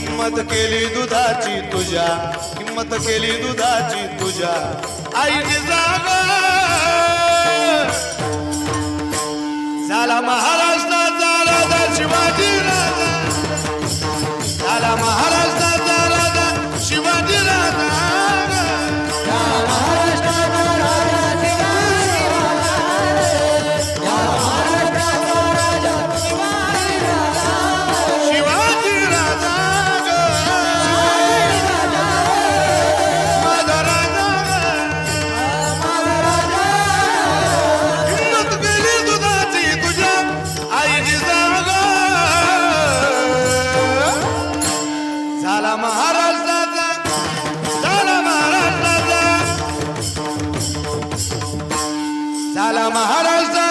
किंमत केली दुधाची तुझ्या किंमत केली दुधाची तुझ्या. आईची जागा. झाला महाराष्ट्र झाला दा शिवाजी राजा. झाला महाराष्ट्र झाला दा शिवाजी राजा. महाराष्ट्राचा झाला महाराष्ट्राचा झाला महाराष्ट्र